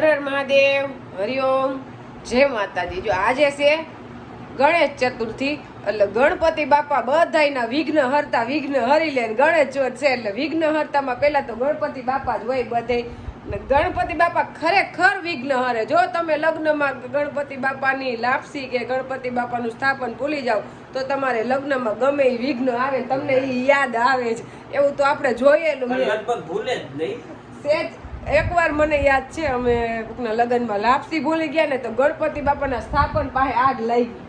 હર મહાદેવ હરિઓમ જય માતાજી. જો આજે છે ગણેશ ચતુર્થી એટલે ગણપતિ બાપા બધાયના વિઘ્ન હરતા વિઘ્ન હરી લે ગણેશ ચોથ છે એટલે વિઘ્ન હરતામાં પહેલા તો ગણપતિ બાપા જ હોય બધે. ગણપતિ બાપા ખરેખર વિઘ્ન હરે જો તમે લગ્નમાં ગણપતિ બાપાની લાપસી કે ગણપતિ બાપાનું સ્થાપન ભૂલી જાઓ તો તમારે લગ્નમાં ગમે એ વિઘ્ન આવે તમને એ યાદ આવે જ. એવું તો આપણે જોયેલું લગભગ ભૂલે જ નહીં. એકવાર મને યાદ છે, અમે કોકના લગ્નમાં લાપસી ભૂલી ગયા ને તો ગણપતિ બાપાના સ્થાપન પાસે આગ લઈ ગઈ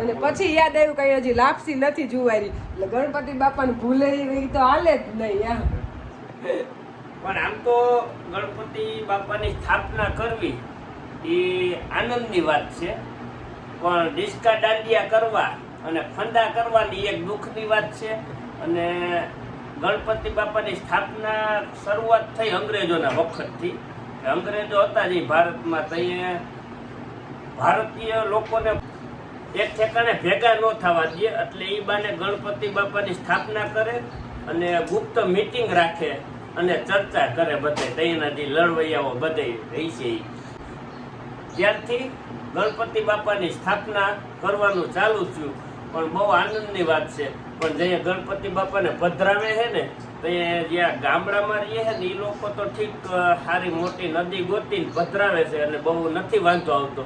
અને પછી યાદ આવ્યું કે હજી લાપસી નથી જુવારી. એટલે ગણપતિ બાપાને ભૂલે એવી તો હાલે જ નહીં એમ પણ આમ તો ગણપતિ બાપાની સ્થાપના કરવી એ આનંદની વાત છે. પણ ડિસ્કા દાંડિયા કરવા અને ફંદા કરવાની એક દુઃખની વાત છે. અને ગણપતિ બાપાની સ્થાપના શરૂઆત થઈ અંગ્રેજોના વખતથી. અંગ્રેજો હતા જ ભારતમાં તઈએ ભારતીય લોકોને એક ઠેકાણે ભેગા ન થવા દે, એટલે એ બાને ગણપતિ બાપાની સ્થાપના કરે અને ગુપ્ત મિટિંગ રાખે અને ચર્ચા કરે બધે. તઈના જે લડવૈયાઓ બધે રહી છે ત્યારથી ગણપતિ બાપાની સ્થાપના કરવાનું ચાલુ થયું. પણ બહુ આનંદની વાત છે. પણ જે ગણપતિ બાપાને પધરાવે છે ને તો જ્યાં ગામડામાં રહીએ છે ને એ લોકો તો ઠીક સારી મોટી નદી ગોતીને પધરાવે છે અને બહુ નથી વાંધો આવતો.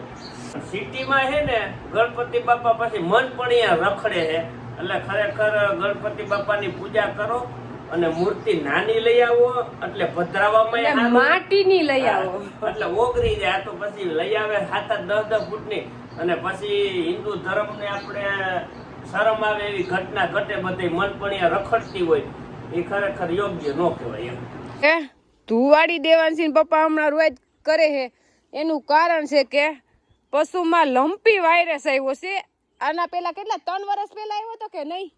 સિટીમાં છે ને ગણપતિ બાપા પછી મન પણ અહીંયા રખડે છે. એટલે ખરેખર ગણપતિ બાપાની પૂજા કરો અને મૂર્તિ નાની લઈ આવો એટલે પધરાવામાં એટલે માટીની લઈ આવો. એટલે ઓગરી જાય તો પછી લઈ આવે સાત દસ દસ ફૂટની. અને પછી હિન્દુ ધર્મને આપણે શરમ આવે એવી ઘટના ઘટે બધી મન પણ રખડતી હોય. એ ખરેખર યોગ્ય ન કહેવાય એમ. કે ધુવાડી દેવાનસિંહ પપ્પા હમણાં રોજ કરે છે એનું કારણ છે કે પશુમાં લંપી વાયરસ આવ્યો છે. આના પહેલા કેટલા? ત્રણ વર્ષ પહેલા આવ્યો હતો કે નહીં?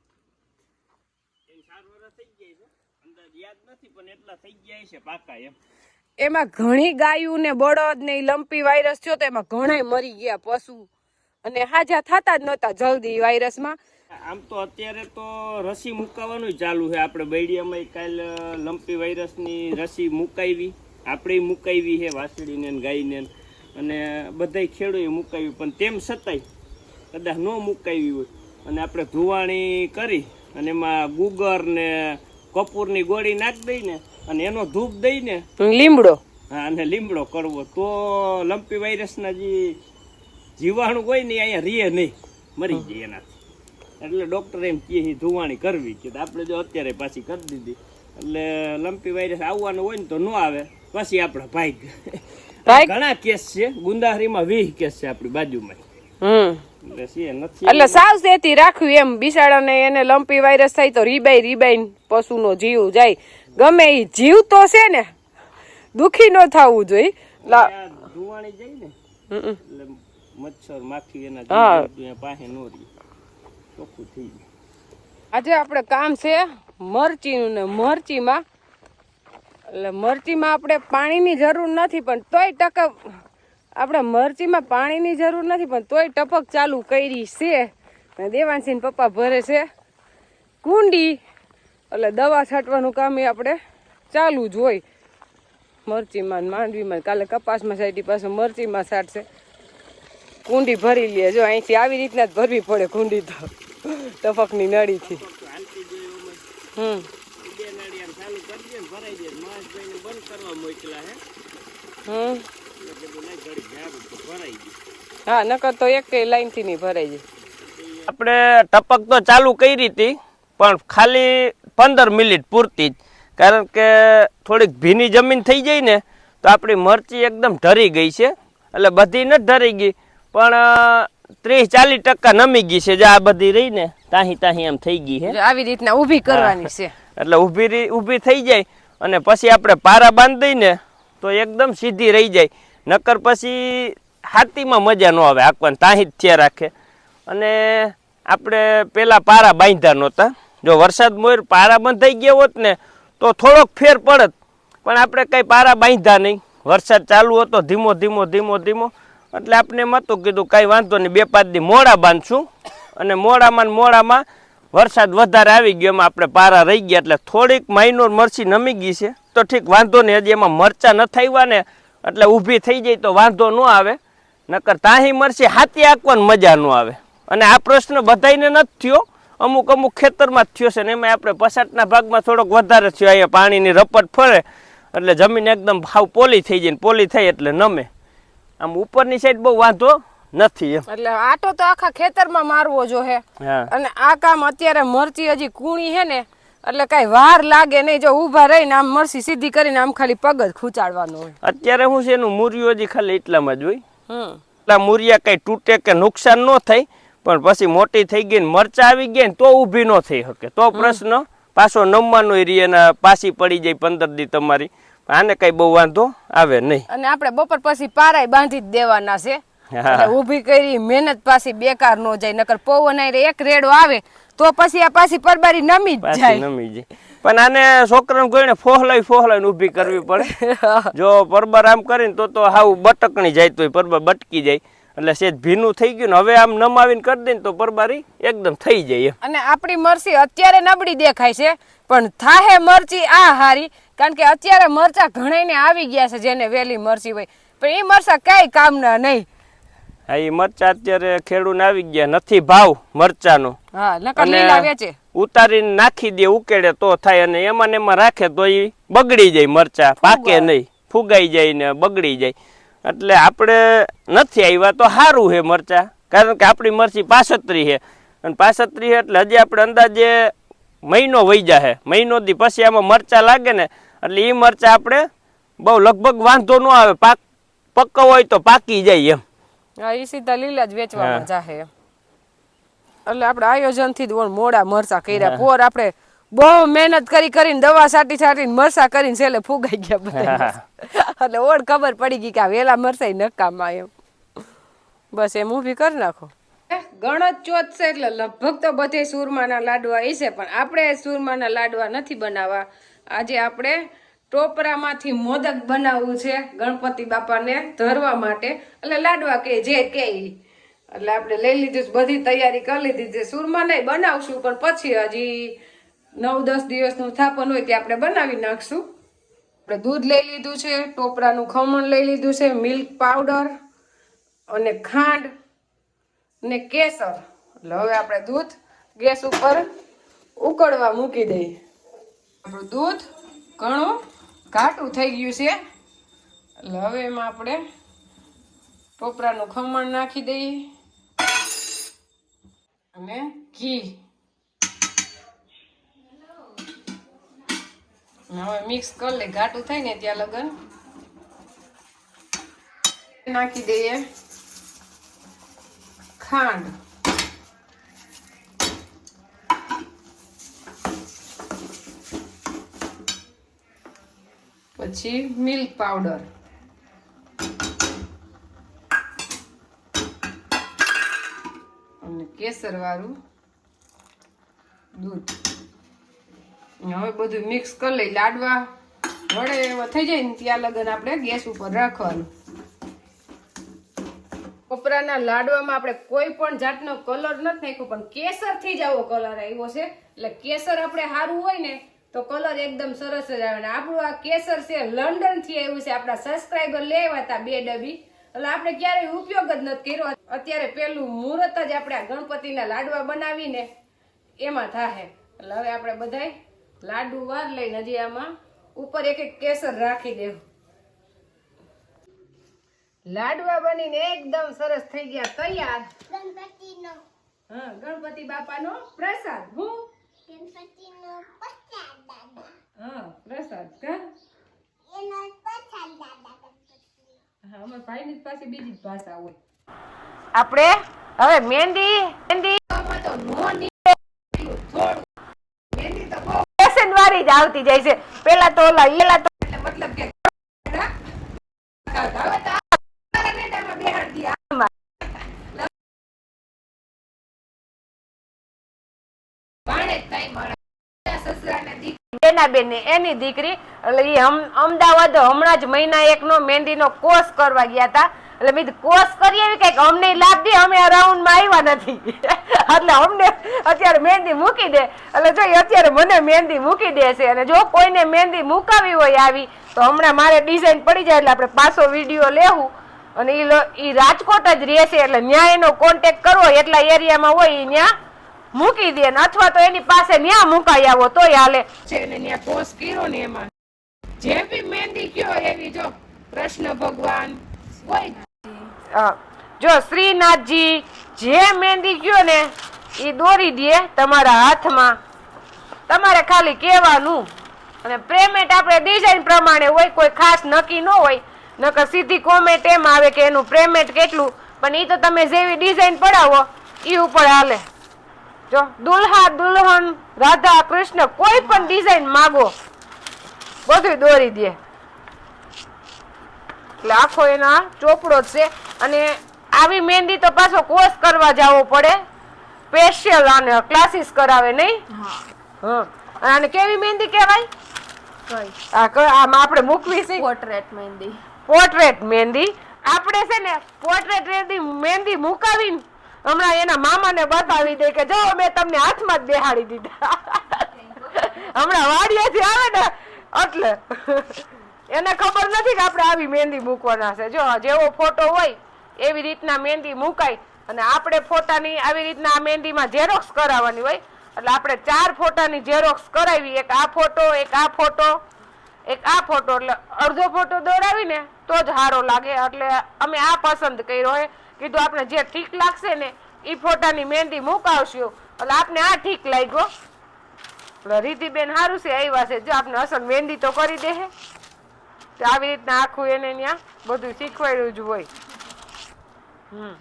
એ એમ. એમાં ઘણી ગાયું ને બળદ ને લંપી વાયરસ થયો તો એમાં ઘણાય મરી ગયા પશુ. અને હાજા થતા જ નહોતા જલ્દી વાયરસમાં. આમ તો અત્યારે તો રસી મુકાવાનું ચાલુ છે. આપણે બૈડિયામાં કાલ લંપી વાયરસની રસી મુકાવી આપણે મુકાવી છે વાસળીને ગાયને. અને બધાય ખેડૂએ મુકાવી પણ તેમ છતાંય કદાચ ન મુકાવી હોય. અને આપણે ધુવાણી કરી અને એમાં ગુગર ને કપૂરની ગોળી નાખી દઈને અને એનો ધૂપ દઈને લીમડો. હા અને લીમડો કરવો. તો લંપી વાયરસના જે જીવાણુ કોઈ નહીં અહીંયા રીએ નહીં. મરી જાય એનાથી. એટલે ડૉક્ટર એમ કહે ધુવાણી કરવી કે આપણે જો અત્યારે પાછી કરી દીધી. એટલે લંપી વાયરસ આવવાનો હોય ને તો ન આવે. પછી આપણે ભાઈ ઘણા કેસ છે. ગુંદાહરીમાં વીસ કેસ છે આપણી બાજુમાં એટલે સાવચેતી રાખવી એમ. બિસાડાને એને લંપી વાયરસ થાય તો રીબાઈ રીબાઈ પશુનો જીવ જાય. ગમે એ જીવ તો છે ને દુખી ન થવું જોઈએ. ધુવાણી જાય ને મચ્છર માખી એના પાસે ન રહે. ચોખ્ખું થઈ આજે આપણે કામ છે મરચીનું ને મરચીમાં. એટલે મરચીમાં આપણે પાણીની જરૂર નથી પણ તોય ટકપ આપણે મરચીમાં પાણીની જરૂર નથી પણ તોય ટપક ચાલુ કરી છે. અને દેવાંશીન પપ્પા ભરે છે કુંડી. એટલે દવા છાંટવાનું કામ એ આપણે ચાલુ જ હોય. મરચીમાં માંડવીમાં કાલે કપાસમાં સાઈટી પાસે મરચીમાં છાંટશે. કુંડી ભરી લે. જો અહીંથી આવી રીતના જ ભરવી પડે કુંડી તો. ટપકની નળીથી. હમ. હા, નકર તો એક લાઈનથી નહીં ભરાઈ જાય. આપણે ટપક તો ચાલુ કરી હતી, પણ ખાલી પંદર મિનિટ પૂરતી જ. કારણ કે થોડીક ભીની જમીન થઈ જાય ને, તો આપણી મરચી એકદમ ઢરી ગઈ છે. એટલે બધી નથી ઢરી ગઈ. પણ ત્રીસ ચાલીસ ટકા નમી ગઈ છે જે આ બધી રહી ને તાહી તાહી એમ થઈ ગઈ છે. આવી રીતના ઊભી કરવાની છે. એટલે ઊભી ઊભી થઈ જાય અને પછી આપણે પારા બાંધી દઈને તો એકદમ સીધી રહી જાય. નકર પછી હાથીમાં મજા ન આવે આંકવાની તાહી જ થયા રાખે. અને આપણે પેલા પારા બાંધ્યા નહોતા. જો વરસાદ મોર પારા બંધાઈ ગયા હોત ને તો થોડોક ફેર પડત. પણ આપણે કઈ પારા બાંધ્યા નહીં. વરસાદ ચાલુ હતો ધીમો ધીમો ધીમો ધીમો. એટલે આપણે એમ હતું કીધું, કાંઈ વાંધો નહીં, બે પાંચ દી મોડા બાંધશું. અને મોડામાં મોડામાં વરસાદ વધારે આવી ગયો, એમાં આપણે પારા રહી ગયા, એટલે થોડીક માઇનોર મરચી નમી ગઈ છે. તો ઠીક, વાંધો નહીં, હજી એમાં મરચા ન આવ્યા ને, એટલે ઊભી થઈ જાય તો વાંધો ન આવે. નકર તાહી મરચી હાથી આંકવાની મજા ન આવે. અને આ પ્રશ્ન બધાને નથી થયો, અમુક અમુક ખેતરમાં જ થયો છે ને, એમાં આપણે પસાટના ભાગમાં થોડોક વધારે થયો, અહીંયા પાણીની રપટ ફરે, એટલે જમીન એકદમ ભાવ પોલી થઈ જાય ને, પોલી થઈ એટલે નમે. આમ ઉપરની સાઈડ બહુ વાંધો નથી એટલે આટો તો આખા ખેતરમાં મારવો જો હે. અને આ કામ અત્યારે મરચી હજી કુણી હે ને એટલે કઈ વાર લાગે નહીં. જો ઊભા રહીને આમ મરસી સીધી કરીને આમ ખાલી પગ જ ખૂંચાડવાનો હોય. અત્યારે શું છે એનું મૂર્યું હજી ખાલી એટલામાં જ હોય. એટલા મૂરિયા કઈ તૂટે કે નુકસાન ન થાય પણ પછી મોટી થઈ ગઈ ને મરચા આવી ગયા ને તો ઊભી ન થઈ શકે. તો પ્રશ્ન પાછો નમવાનો એના પાછી પડી જાય પંદર દી તમારી. આને કઈ બહુ વાંધો આવે નહીં. અને આપણે બપોર પછી પારાય બાંધી જ દેવાના છે. ઊભી કરી મહેનત પાછી બેકાર નો જાય નકર પવન આયરે એક રેડો આવે તો પછી આ પાછી પરબારી નમી જ જાય. નમી જાય. પણ આને છોકરાને કોઈને ફોહલાઈ ફોહલાઈ ઊભી કરવી પડે. જો પરબર આમ કરીને તો તો હાવ બટકણી જાય તોય પરબર બટકી જાય. એટલે સેજ ભીનું થઈ ગયું ને હવે આમ નમાવીને કરી દે ને તો પરબારી એકદમ થઈ જાય અને આપણી મરસી અત્યારે નબળી દેખાય છે. પણ થાહે મરચી આ હારી કારણ કે અત્યારે મરચા ઘણાને આવી ગયા છે જેને વેલી મરચી હોય. પણ એ મરચા કઈ કામના નહીં. હા એ મરચા અત્યારે ખેડૂને આવી ગયા નથી ભાવ મરચાનો. હા નકર લીલા વેચે. ઉતારીને નાખી દે ઉકેડે તો થાય અને એમાં ને એમાં રાખે તો એ બગડી જાય મરચા પાકે નહીં ફુગાઈ જાય ને બગડી જાય. એટલે આપણે નથી આવ્યા તો સારું છે મરચા કારણ કે આપણી મરચી પાસત્રી છે અને પાસત્રી એટલે હજી આપણે અંદાજે મહિનો વહી જાહે. મહિનો દી પછી આમાં મરચા લાગે ને એટલે એ મરચા આપણે બહુ લગભગ વાંધો ન આવે. પાક પક્કો હોય તો પાકી જાય એમ. હા એ સીધા લીલા જ વેચવામાં જાહે. એટલે આપણે આયોજનથી જ મોડા મરચા કર્યા. પોર આપણે બહુ મહેનત કરી કરીને દવા છાંટી સાટીને મરસા કરીને છેલ્લે ફુગાઈ ગયા બધા એટલે ઓળ ખબર પડી ગઈ કે આ વેલા મરચાઈ નકામા એમ. બસ એમ ઊભી કરી નાખો. ગણત ચોથ છે એટલે લગભગ તો બધે સુરમાના લાડવા એ છે, પણ આપણે સુરમાના લાડવા નથી બનાવવા. આજે આપણે ટોપરામાંથી મોદક બનાવવું છે ગણપતિ બાપાને ધરવા માટે. એટલે લાડવા કે, જે કે એટલે આપણે લઈ લીધું બધી તૈયારી કરી લીધી છે. સુરમા નહીં બનાવશું, પણ પછી હજી નવ દસ દિવસનું સ્થાપન હોય તે આપણે બનાવી નાખશું. આપણે દૂધ લઈ લીધું છે, ટોપરાનું ખમણ લઈ લીધું છે, મિલ્ક પાવડર અને ખાંડ. ને કેસર. એટલે હવે આપણે દૂધ ગેસ ઉપર ઉકળવા મૂકી દઈએ. આપણું દૂધ ઘણું ઘાટું થઈ ગયું છે. એટલે હવે એમાં આપણે ટોપરાનું ખમણ નાખી દઈએ. અને ઘી. હવે મિક્સ કરી લે ઘાટું થાય ને ત્યાં લગન નાખી દઈએ. ખાંડ. પછી મિલ્ક પાવડર. અને કેસર વાળું દૂધ હવે બધું મિક્સ કરી લઈ લાડવા વડે એવા થઈ જાય ને ત્યાં લગન આપણે ગેસ ઉપર રાખવાનું. કોપરાના લાડવામાં આપણે કોઈ પણ જાતનો કલર નથી નાખ્યો, પણ કેસરથી જ આવો કલર આવ્યો છે. એટલે કેસર આપણે સારું હોય ને, તો કલર એકદમ સરસ જ આવે. ને આપણું આ કેસર છે, લંડનથી આવ્યું છે. આપણા સબસ્ક્રાઈબર લેવા હતા બે ડબ્બી એટલે આપણે ક્યારેય ઉપયોગ જ નથી કર્યો. અત્યારે પેલું મુહૂર્ત જ આપણે આ ગણપતિના લાડવા બનાવીને એમાં થાહે. એટલે હવે આપણે બધાય લાડુ વાર લઈને હજી આમાં ઉપર એક એક કેસર રાખી દેવું. લાડવા બનીને એકદમ સરસ થઈ ગયા. તૈયાર? ગણપતિનો. હા ગણપતિ બાપાનો પ્રસાદ. હું? ગણપતિનો પ્રસાદ દાદા. હા પ્રસાદ કા? એનો પ્રસાદ દાદા હા અમારા ભાઈની પાસે બીજી જ ભાષા હોય. આપણે હવે મહેંદી મહેંદી. ફેશન વાળી જ આવતી જાય છે. પેલા તો ઓલા એલા તો મતલબ કે બેન એની દીકરી, એટલે અમદાવાદ હમણાં જ મહિના એકનો મહેંદીનો કોર્સ કરવા ગયા હતા. એટલે મેં કોર્સ કરી એવી કંઈક? અમને લાભ દે, અમે રાઉન્ડમાં આવ્યા નથી. એટલે અમને અત્યારે મહેંદી મૂકી દે. એટલે જો અત્યારે મને મહેંદી મૂકી દે છે, અને જો કોઈને મહેંદી મુકાવી હોય આવી, તો હમણાં મારે ડિઝાઇન પડી જાય, એટલે આપણે પાછો વીડિયો લેવું. અને એ રાજકોટ જ રહેશે એટલે ન્યાય એનો કોન્ટેક કરવો એટલા એરિયામાં હોય એ ન્યા મૂકી દે ને અથવા તો એની પાસે ન્યા મુકાઈ આવો તોય હાલે. છે ને ન્યા પોસ કર્યો ને એમાં. જે બી મહેંદી કયો એવી જો કૃષ્ણ ભગવાન હા. જો શ્રીનાથજી જે મહેંદી કયો ને એ દોરી દે તમારા હાથમાં. તમારે ખાલી કહેવાનું. અને પેમેન્ટ આપણે ડિઝાઇન પ્રમાણે હોય કોઈ ખાસ નક્કી ન હોય. નકર સીધી કોમેન્ટ એમ આવે કે એનું પેમેન્ટ કેટલું. પણ એ તો તમે જેવી ડિઝાઇન પડાવો એ ઉપર હાલે. જો દુલ્હા દુલ્હન રાધા કૃષ્ણ કોઈ પણ ડિઝાઇન માગો બધું દોરી દે. એટલે આખો એના ચોપડો છે. અને આવી મહેંદી તો પાછો કોર્સ કરવા જવો પડે. સ્પેશિયલ આને ક્લાસીસ કરાવે નહીં? હા. અને કેવી મહેંદી કહેવાય? આ આમ આપણે મૂકવી છે. પોર્ટ્રેટ મહેંદી. પોર્ટ્રેટ મહેંદી. આપણે છે ને પોર્ટ્રેટ મહેંદી મુકાવીને હમણાં એના મામાને બતાવી દે કે જો મેં તમને હાથમાં જ બેહાડી દીધા. હમણાં વાડિયાથી આવે ને, એટલે એને ખબર નથી કે આપણે આવી મહેંદી મૂકવાના છે. જો જેવો ફોટો હોય, એવી રીતના મહેંદી મુકાય અને આપણે ફોટાની આવી રીતના આ મહેંદીમાં ઝેરોક્સ કરાવવાની હોય, એટલે આપણે ચાર ફોટાની ઝેરોક્સ કરાવી. એક આ ફોટો, એક આ ફોટો, એક આ ફોટો. એટલે અડધો ફોટો દોરાવીને તો જ સારો લાગે. એટલે અમે આ પસંદ કર્યો હે કીધું આપણે જે ઠીક લાગશે ને એ ફોટાની મહેંદી મુકાવશું. એટલે આપને આ ઠીક લાગ્યો. એટલે રીતિબેન સારું છે આવ્યા છે. જો આપને અસલ મહેંદી તો કરી દે તો આવી રીતના આખું એને ત્યાં બધું શીખવાડ્યું જ હોય. હમ.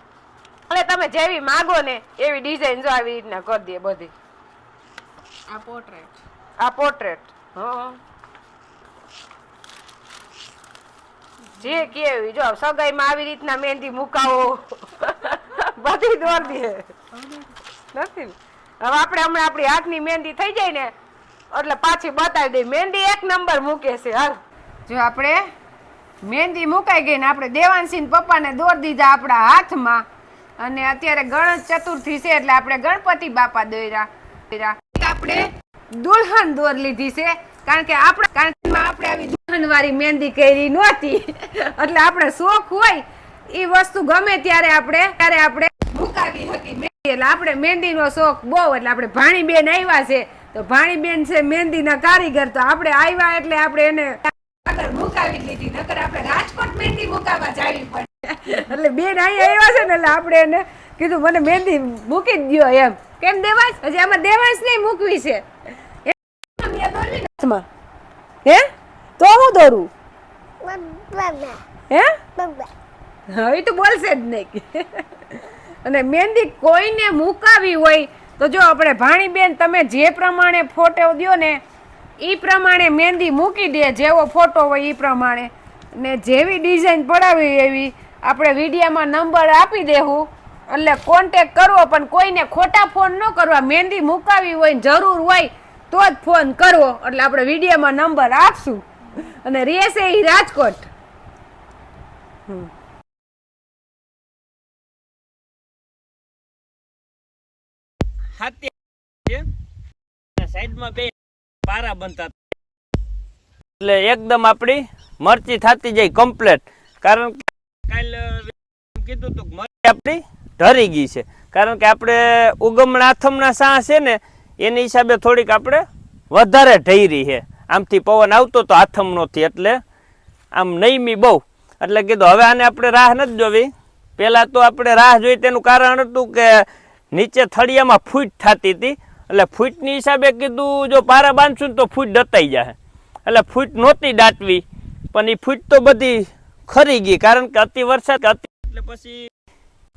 એટલે તમે જેવી માગો ને એવી ડિઝાઇન જો આવી રીતના કરી દે બધી. આ પોર્ટ્રેટ આ પોર્ટ્રેટ હા. જે કેવી જો, સગાઈમાં આવી રીતના મહેંદી મુકાવો. બધી દોર દે નથી હવે આપણે હમણાં આપણી હાથની મહેંદી થઈ જાય ને, એટલે પાછી બતાવી દઈ. મહેંદી એક નંબર મૂકે છે, હાલ. જો આપણે મહેંદી મુકાઈ ગઈ ને આપણે દેવાનસિંહ પપ્પાને દોર દીધા આપણા હાથમાં. અને અત્યારે ગણેશ ચતુર્થી છે એટલે આપણે ગણપતિ બાપા દોર્યા. આપણે દુલ્હન દોર લીધી છે. કારણ કે આપણે કારણ આપણે આવી દુલ્હન મહેંદી કરી નહોતી. એટલે આપણે શોખ હોય એ વસ્તુ ગમે ત્યારે આપણે ત્યારે આપણે મુકાવી હતી મહેંદી. એટલે આપણે મહેંદીનો શોખ બહુ, એટલે આપણે ભાણીબેન આવ્યા છે. તો ભાણીબેન છે મહેંદીના કારીગર, તો આપણે આવ્યા એટલે આપણે એને મુકાવી લીધી નકર આપણે રાજકોટ મહેંદી મુકાવા જાવી પડે. એટલે બેન અહીં આવ્યા છે ને, એટલે આપણે એને કીધું, મને મહેંદી મૂકી જ દ્યો એમ. કેમ દેવાંશ? હજી આમાં દેવાંશ નહીં મૂકવી છે. હાથમાં. હે? તો હું દોરું. હે? હવે તો બોલશે જ નહીં. અને મહેંદી કોઈને મુકાવી હોય તો જો આપણે ભાણીબેન તમે જે પ્રમાણે ફોટો દ્યો ને એ પ્રમાણે મહેંદી મૂકી દે, જેવો ફોટો હોય એ પ્રમાણે. ને જેવી ડિઝાઇન પડાવી એવી, આપણે વિડીયામાં નંબર આપી દેવું. એટલે કોન્ટેક કરવો, પણ કોઈને ખોટા ફોન ન કરવા. મહેંદી મુકાવી હોય જરૂર હોય તો જ ફોન કરવો. એટલે આપણે વિડીયોમાં નંબર આપશું. અને રહેશે એ રાજકોટ. પારા બનતા એટલે એકદમ આપણી મરચી થતી જાય કમ્પ્લેટ કારણ કે કીધું તું કે મરચી આપણી ઢરી ગઈ છે. કારણ કે આપણે ઉગમણા આથમના સાહ છે ને એની હિસાબે થોડીક આપણે વધારે ઢરી છે. આમથી પવન આવતો તો આથમ નહોતી એટલે આમ નૈમી બહુ. એટલે કીધું, હવે આને આપણે રાહ નથી જોવી. પહેલાં તો આપણે રાહ જોઈ તેનું કારણ હતું કે નીચે થળિયામાં ફૂટ થતી હતી. એટલે ફૂટની હિસાબે કીધું, જો પારા બાંધશું તો ફૂટ દતાઈ જાય એટલે ફૂટ નહોતી દાટવી, પણ એ ફૂટ તો બધી ખરી ગઈ. કારણ કે અતિ વરસાદ એટલે પછી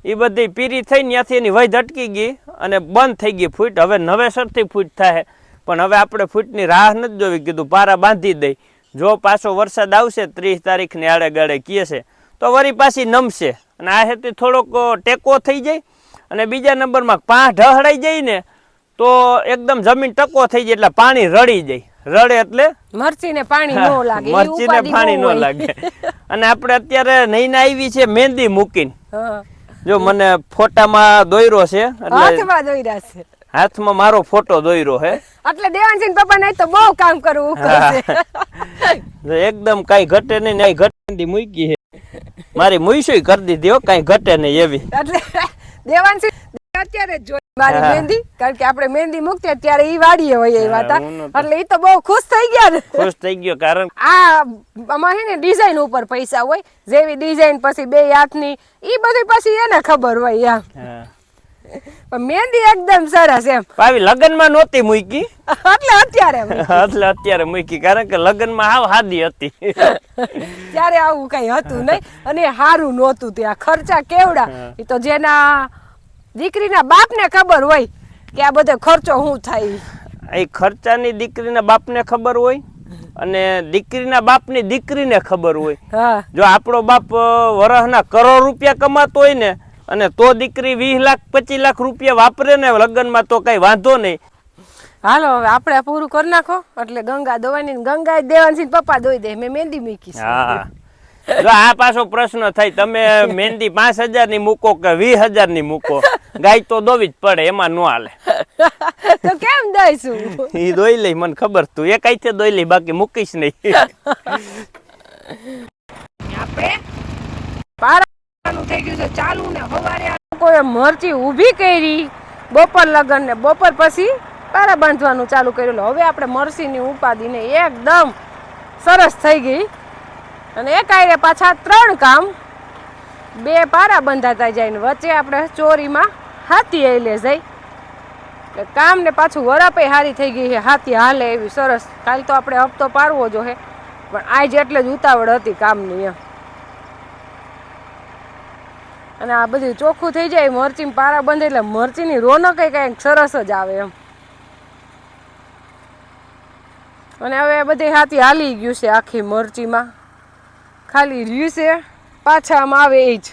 એ બધી પીરી થઈ ત્યાંથી એની વય અટકી ગઈ અને બંધ થઈ ગઈ ફૂટ. હવે નવેસરથી ફૂટ થાય. પણ હવે આપણે ફૂટની રાહ નથી જોવી. કીધું પારા બાંધી દઈ. જો પાછો વરસાદ આવશે ત્રીસ તારીખને આડે ગાળે કહે છે તો વરી પાછી નમશે. અને આ હેતુ થોડોક ટેકો થઈ જાય અને બીજા નંબરમાં પાંચ ઢહડાઈ જાય ને તો એકદમ જમીન ટકો થઈ જાય એટલે પાણી રડી જાય. રડે એટલે મરચીને પાણી ન લાગે. મરચીને મરચી ને પાણી ન લાગે. અને આપણે અત્યારે નઈને આવી છે મહેંદી મૂકીને. જો મને ફોટામાં દોયરો છે હાથમાં દોયરા છે. હાથમાં મારો ફોટો દોયરો હે. એટલે દેવાનસિંહ પપ્પા નહીં તો બહુ કામ કરવું એકદમ કઈ ઘટે નહીં ને ઘટે મૂકી હે. મારી મુઈસુય કરી દીધી હો કઈ ઘટે નહીં એવી. એટલે દેવાનસિંહ અત્યારે મારી મહેંદી કારણ કે આપણે મહેંદી મૂકતી ત્યારે ઈ વાડીએ હોય એવા હતા એટલે ઈ તો બહુ ખુશ થઈ ગયા ને. ખુશ થઈ ગયો કારણ આ છે ને ડિઝાઇન ઉપર પૈસા હોય જેવી ડિઝાઇન પછી બે હાથની ઈ બધી પછી એને ખબર હોય એમ. પણ મહેંદી એકદમ સરસ એમ. પાવી લગ્નમાં નહોતી મૂકી? એટલે અત્યારે એટલે અત્યારે મૂકી કારણ કે લગ્નમાં હાવ હાદી હતી. ત્યારે આવું કઈ હતું નહીં અને હારું નહોતું ત્યાં. ખર્ચા કેવડા? એ તો જેના દીકરીના બાપને ખબર હોય કે આ બધો ખર્ચો શું થાય એ ખર્ચાની દીકરીના બાપને ખબર હોય અને દીકરીના બાપની દીકરીને ખબર હોય. જો આપણો બાપ વરહના કરોડ રૂપિયા કમાતો હોય ને અને તો દીકરી વીસ લાખ પચીસ લાખ રૂપિયા વાપરે ને લગ્નમાં તો કઈ વાંધો નહીં. હાલો હવે આપણે પૂરું કરી નાખો. એટલે ગંગા દોવાની ગંગા દેવાની પપ્પા દોઈ દે. મેં મહેંદી મૂકી હા. જો આ પાછો પ્રશ્ન થાય તમે મહેંદી પાંચ હજારની મૂકો કે વીસ હજારની મૂકો? ગાય તો દોવી જ પડે એમાં નો હાલે. તો કેમ દઈશું? એ દોઈ લઈ મને ખબર તું. એ કઈ આઈથે દોઈ લઈ બાકી મૂકીશ નહીં. આપણે પારાનું થઈ ગયું છે ચાલુ ને હવારે લોકોએ મરચી ઊભી કરી બપોર લગન ને બપોર પછી પારા બાંધવાનું ચાલુ કર્યું. હવે આપણે મરચીની ઉપાદીને એકદમ સરસ થઈ ગઈ. અને એક આયરે પાછા ત્રણ કામ. બે પારા બંધાતા જાય ને વચ્ચે આપણે ચોરીમાં હાથી આઈલે જાય. એટલે કામ ને પાછું વરાપે હારી થઈ ગઈ છે. હાથી હાલે એવી સરસ. કાલ તો આપણે હપ્તો પારવો જો હે. પણ આજ એટલે જ ઉતાવળ હતી કામની એમ. અને આ બધું ચોખ્ખું થઈ જાય મરચી પારા બંધે એટલે મરચીની રોનક કંઈક સરસ જ આવે એમ. અને હવે બધી હાથી હાલી ગયું છે આખી મરચીમાં. ખાલી રહ્યું છે પાછા આમ આવે એ જ.